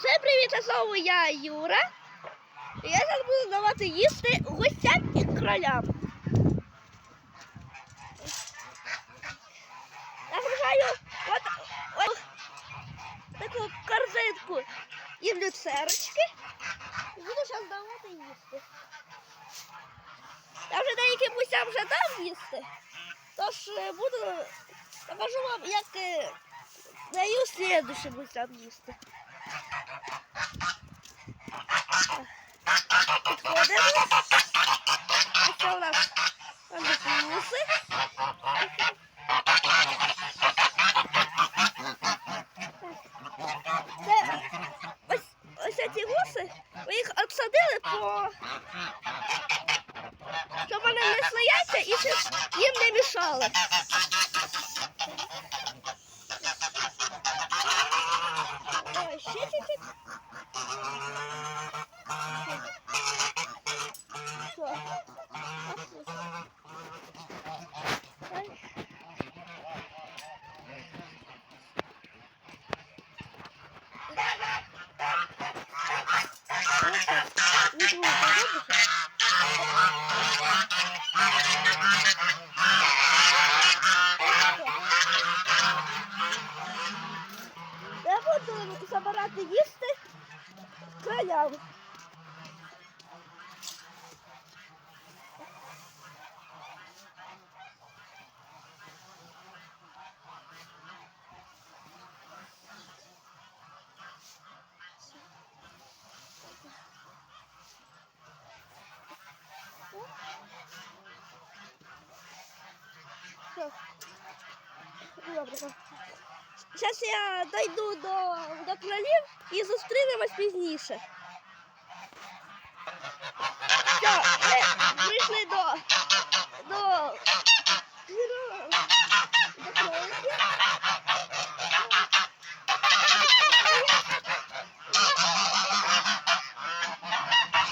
Всім привіт, а знову я Юра. Я зараз буду давати їсти гостям і кролям. Вважаю от, от таку корзинку і люцерочки. Буду зараз давати їсти. Я вже деяким гостям вже дав їсти. Тож е, буду покажу вам, як е, даю слідущим гостям їсти. Підходимо. Ось це у нас андефуси. Це ось, ось ці гуси, ви їх обсадили по... Щоб вони не сміялися і щоб їм не мішали. Ой, ще чуть-чуть. Все. Ой. Не думаю, подобається. Я буду забирати їсти кролям. Все. Добре. Зараз я дойду до, до кролів і зустрінемось пізніше. Все, ми до, до, до кроликів.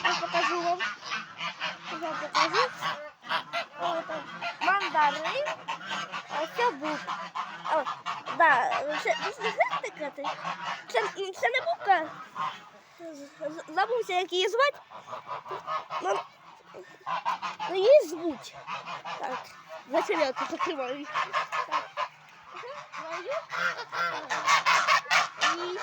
Я покажу вам. Я покажу. О, там мандарин. А це був. О, да, це, це не з- Забувся, як її звати. Ну, ну її звуть. Так, тут закриваю? Так. І.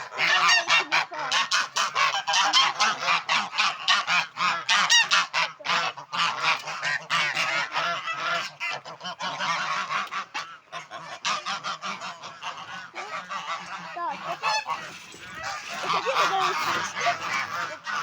Look at the ball.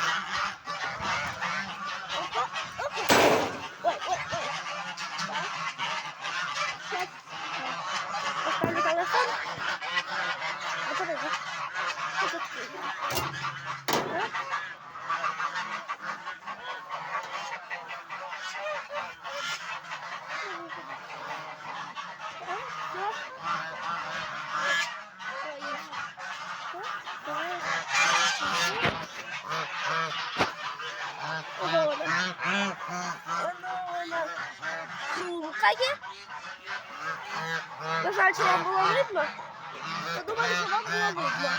Хрумкає. Не знаю, чи вам було видно. Я думаю, що вам було видно.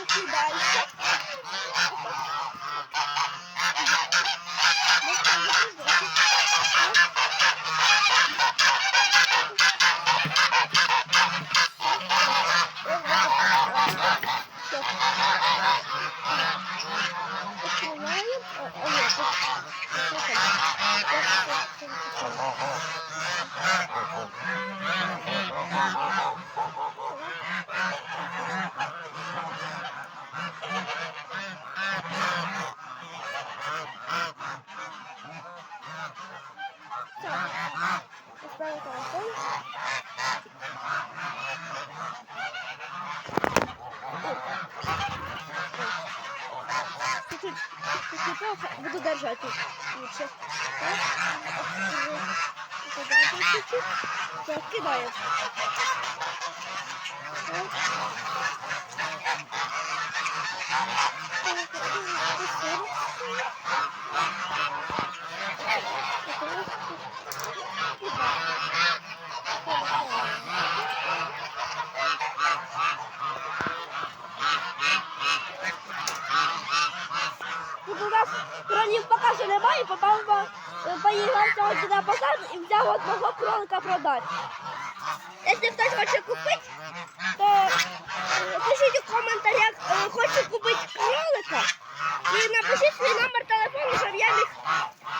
Ось і дальше. Поставил телефон. Чуть-чуть, чуть-чуть. Буду держать лучше. Так. Туда чуть-чуть. Так, кидаем. Так. поки що немає, попав по- поїхав сьогодні на базар і взяв одного кролика продати. Якщо хтось хоче купити, то е, пишіть у коментарях, е, хочу купити кролика. І напишіть свій номер телефону, щоб я міг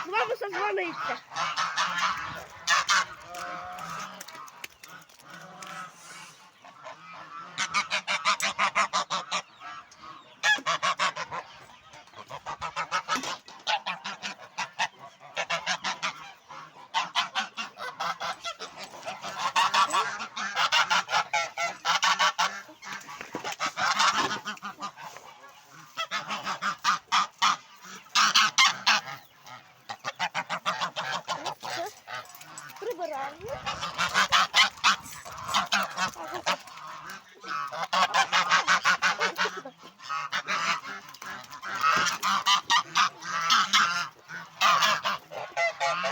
з вами созвонитися. Прибираємо.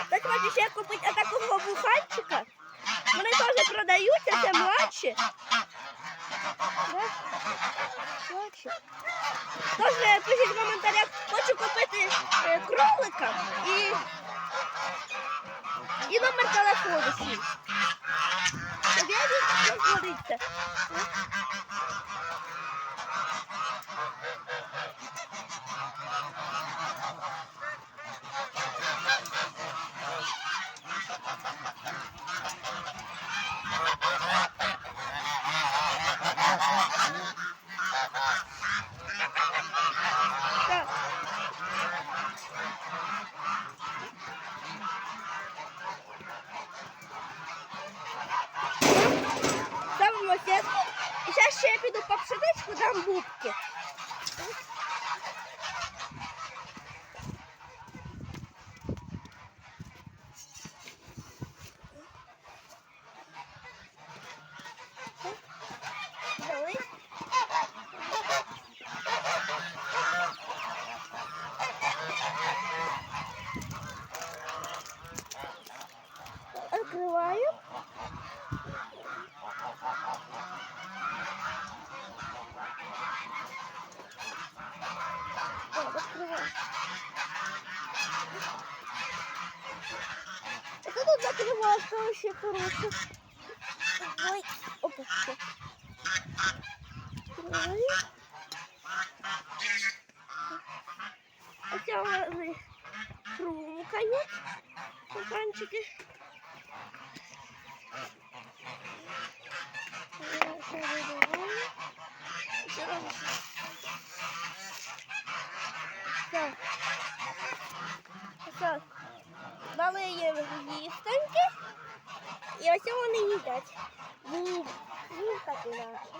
Так хочу ще купити такого буханчика. Вони теж продаються, це младші. Младші. Тож пишіть в коментарях, хочу купити е, кролика і, і номер телефону свій. Щоб я міг закрывается вообще хорошо. Ой, опа, всё. Открываю. Хотя вони хрумкають. Стаканчики. Так. Так. Дали їм їстеньки. І ось вони їдять. І наше.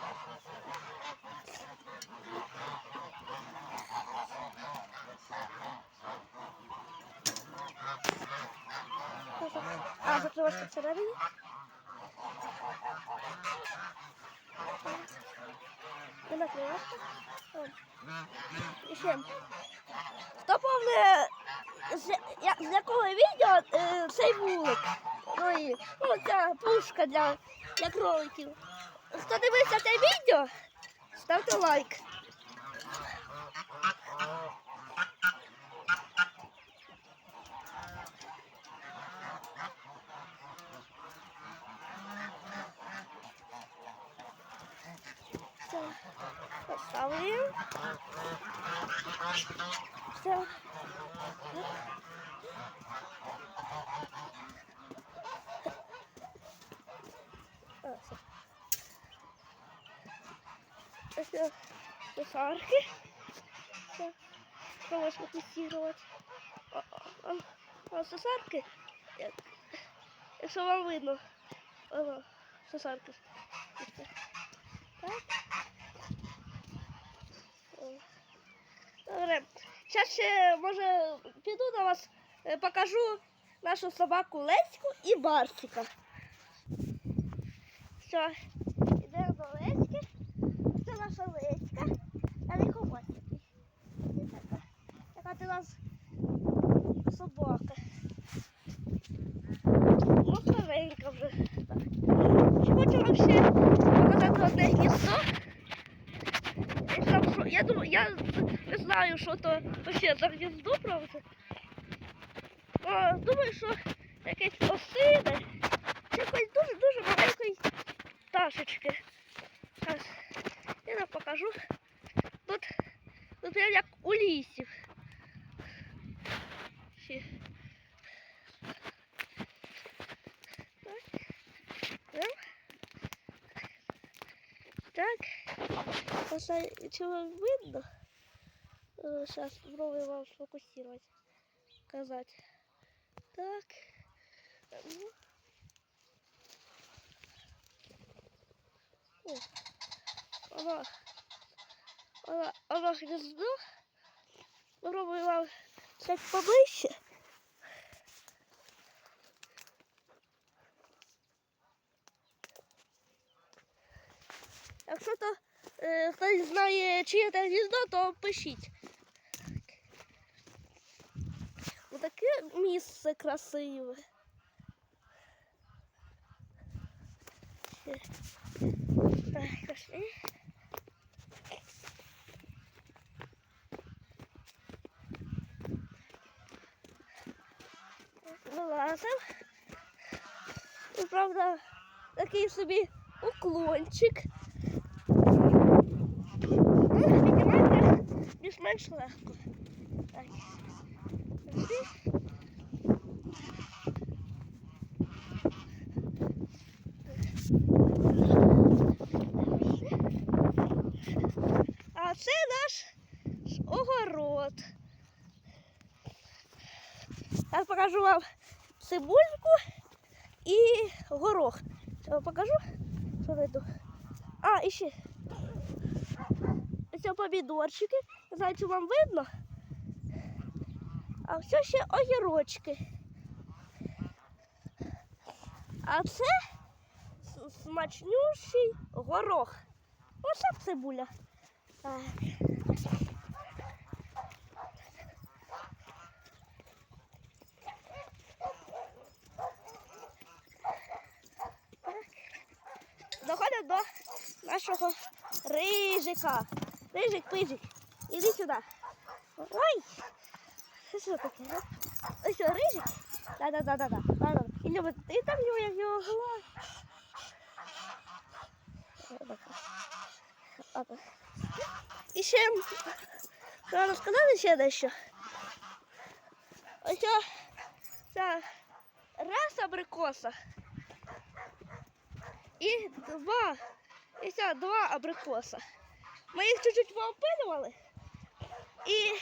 А, закривати всередині? Не накривати? Ще. Хто помне, з, з якого відео е, цей вулик? Ну, і, ну, ця пушка для, для кроликів. Хто дивився це відео, ставте лайк. Все, поставили. Все. Все. Что можно тестировать? Сосарки. Як- Якщо вам видно. Ага, сосарки. Так. Добре. Зараз ще, може, піду до вас, е, покажу нашу собаку Леську і Барсика. Все, то ще за гніздо, правда. О, думаю, що якесь осине, чи якось дуже-дуже маленької пташечки. Зараз я вам покажу. Тут, тут я як у лісі. Ще. Так. Ем. Так. Просто, чи вам видно? Сейчас попробую вам сфокусировать. Сказать. Так. Ну. О. Оно. Оно, оно гнездо. Попробую вам стать поближе. Якщо то е, хтось знає, чиє це гніздо, то пишіть. Таке місце красиве. Так, пішли. Вилазив. І правда, такий собі уклончик. Ну, піднімати більш-менш легко. Так. А це наш огород. Я покажу вам цибульку і горох. Зараз покажу, що знайду. А, і ще. Ось помідорчики. Знаю, вам видно. А все ще огірочки. А це смачнющий горох. Оце цибуля. Так. Доходимо до нашого рижика. Рижик, пижик. Іди сюди. Ой! Це таке? Ось що, рижик? Да-да-да-да-да. І любить, і там його, як його голова. І ще треба сказати ще дещо. Ось ця раз абрикоса і два, і ця два абрикоса. Ми їх чуть-чуть поопилювали і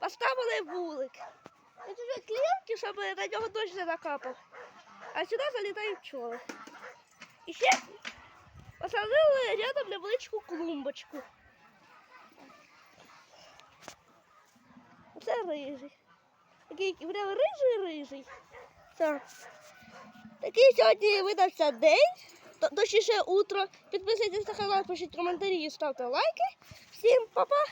поставили вулик. І чуть-чуть клієнтки, щоб на нього дощ не накапав. А сюди залітають пчоли. І ще посадили рядом невеличку клумбочку. Це рижий. Такий прям рижий-рижий. Все. Такий сьогодні видався день. То- Точніше утро. Підписуйтесь на канал, пишіть коментарі і ставте лайки. Всім па-па!